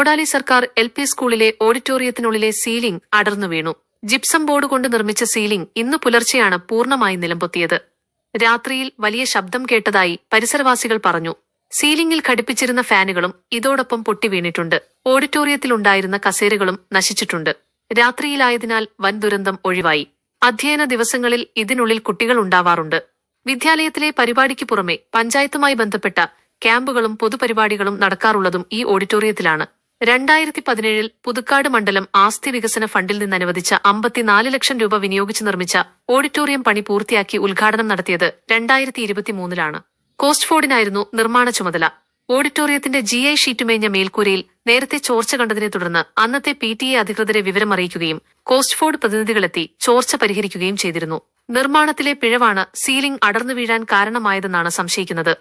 കോടാലി സർക്കാർ L P സ്കൂളിലെ ഓഡിറ്റോറിയത്തിനുള്ളിലെ സീലിംഗ് അടർന്നു വീണു. ജിപ്സം ബോർഡ് കൊണ്ട് നിർമ്മിച്ച സീലിംഗ് ഇന്ന് പുലർച്ചെയാണ് പൂർണമായി നിലംപൊത്തിയത്. രാത്രിയിൽ വലിയ ശബ്ദം കേട്ടതായി പരിസരവാസികൾ പറഞ്ഞു. സീലിംഗിൽ ഘടിപ്പിച്ചിരുന്ന ഫാനുകളും ഇതോടൊപ്പം പൊട്ടി വീണിട്ടുണ്ട്. ഓഡിറ്റോറിയത്തിലുണ്ടായിരുന്ന കസേരകളും നശിച്ചിട്ടുണ്ട്. രാത്രിയിലായതിനാൽ വൻ ദുരന്തം ഒഴിവായി. അധ്യയന ദിവസങ്ങളിൽ ഇതിനുള്ളിൽ കുട്ടികൾ ഉണ്ടാവാറുണ്ട്. വിദ്യാലയത്തിലെ പരിപാടിക്ക് പുറമെ പഞ്ചായത്തുമായി ബന്ധപ്പെട്ട ക്യാമ്പുകളും പൊതുപരിപാടികളും നടക്കാറുള്ളതും ഈ ഓഡിറ്റോറിയത്തിലാണ്. രണ്ടായിരത്തി പതിനേഴിൽ പുതുക്കാട് മണ്ഡലം ആസ്തി വികസന ഫണ്ടിൽ നിന്ന് അനുവദിച്ച അമ്പത്തിനാല് ലക്ഷം രൂപ വിനിയോഗിച്ച് നിർമ്മിച്ച ഓഡിറ്റോറിയം പണി പൂർത്തിയാക്കി ഉദ്ഘാടനം നടത്തിയത് രണ്ടായിരത്തി ഇരുപത്തിമൂന്നിലാണ് കോസ്റ്റ്ഫോർഡിനായിരുന്നു നിർമ്മാണ ചുമതല. ഓഡിറ്റോറിയത്തിന്റെ ജി ഐ ഷീറ്റ് മേഞ്ഞ മേൽക്കൂരയിൽ നേരത്തെ ചോർച്ച കണ്ടതിനെ തുടർന്ന് അന്നത്തെ പി ടി എ അധികൃതരെ വിവരമറിയിക്കുകയും കോസ്റ്റ്ഫോർഡ് പ്രതിനിധികളെത്തി ചോർച്ച പരിഹരിക്കുകയും ചെയ്തിരുന്നു. നിർമ്മാണത്തിലെ പിഴവാണ് സീലിംഗ് അടർന്നു വീഴാൻ കാരണമായതെന്നാണ് സംശയിക്കുന്നത്.